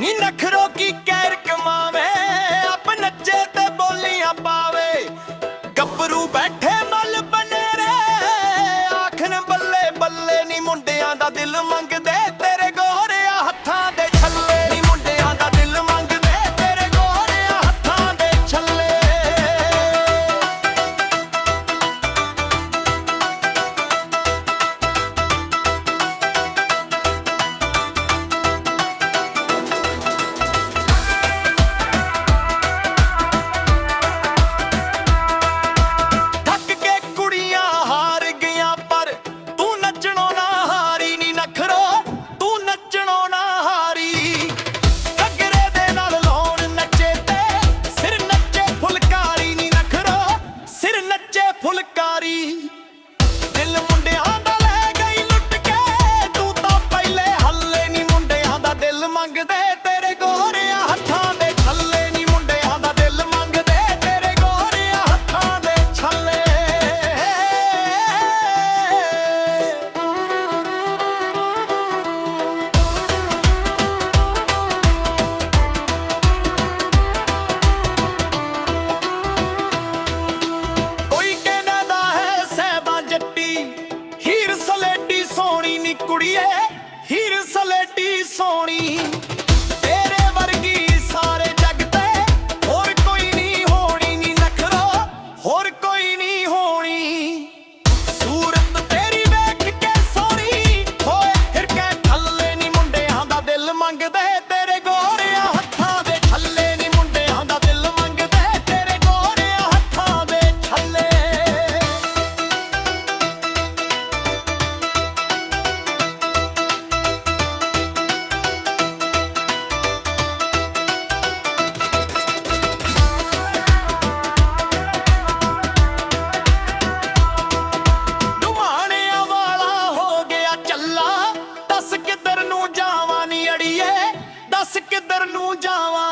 ਨੀ ਨਖਰੋ ਕੀ ਕਹਿਰ ਕਮਾਵੇ। ਤੇਰੇ ਵਰਗੀ ਸਾਰੇ ਜੱਗ ਹੋਰ ਕੋਈ ਨਹੀਂ ਹੋਣੀ ਨੀ ਨਖਰੋ, ਹੋਰ ਕੋਈ ਨਹੀਂ ਹੋਣੀ। ਸੂਰਤ ਤੇਰੀ ਵੇਖ ਕੇ ਸੋਹਣੀ, ਹੋਏ ਫਿਰ ਕੇ ਥੱਲੇ ਨਹੀਂ ਮੁੰਡਿਆਂ ਦਾ ਦਿਲ ਮੰਗਦੇ ਤੇ যাওয়া